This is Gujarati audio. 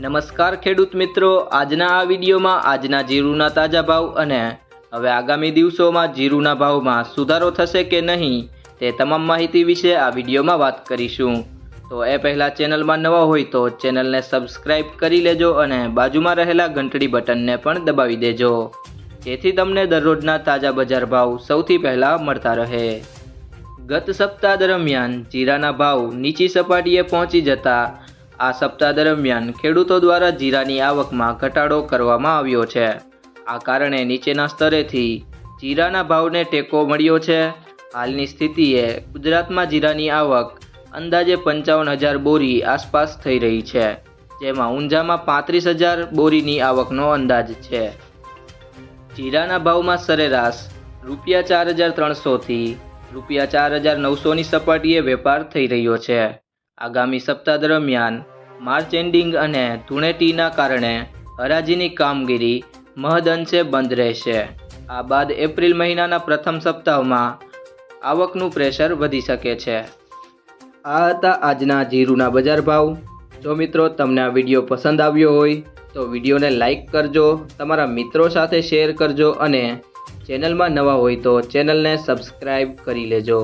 નમસ્કાર ખેડૂત મિત્રો. આજના આ વિડીયોમાં આજના જીરુના તાજા ભાવ અને હવે આગામી દિવસોમાં જીરુના ભાવમાં સુધારો થશે કે નહીં તે તમામ માહિતી વિશે આ વિડીયોમાં વાત કરીશું. તો એ પહેલાં ચેનલમાં નવા હોય તો ચેનલને સબસ્ક્રાઇબ કરી લેજો અને બાજુમાં રહેલા ઘંટડી બટનને પણ દબાવી દેજો. જેથી તમને દરરોજના તાજા બજાર ભાવ સૌથી પહેલાં મળતા રહે. ગત સપ્તાહ દરમિયાન જીરાના ભાવ નીચી સપાટીએ પહોંચી જતા આ સપ્તાહ દરમિયાન ખેડૂતો દ્વારા જીરાની આવકમાં ઘટાડો કરવામાં આવ્યો છે. આ કારણે નીચેના સ્તરેથી જીરાના ભાવને ટેકો મળ્યો છે. હાલની સ્થિતિએ ગુજરાતમાં જીરાની આવક અંદાજે પંચાવન હજાર બોરી આસપાસ થઈ રહી છે, જેમાં ઊંઝામાં પાંત્રીસ હજાર બોરીની આવકનો અંદાજ છે. જીરાના ભાવમાં સરેરાશ રૂપિયા ચાર હજાર ત્રણસોથી રૂપિયા ચાર હજાર નવસોની સપાટીએ વેપાર થઈ રહ્યો છે. આગામી સપ્તાહ દરમિયાન માર્ચ એન્ડિંગ અને ધૂળેટીના કારણે હરાજીની કામગીરી મહદઅંશે બંધ રહેશે. આ બાદ એપ્રિલ મહિનાના પ્રથમ સપ્તાહમાં આવકનું પ્રેશર વધી શકે છે. આ હતા આજના જીરુના બજાર ભાવ. જો મિત્રો તમને આ વીડિયો પસંદ આવ્યો હોય, તો વિડીયોને લાઇક કરજો, તમારા મિત્રો સાથે શેર કરજો અને ચેનલમાં નવા હોય તો ચેનલને સબસ્ક્રાઈબ કરી લેજો.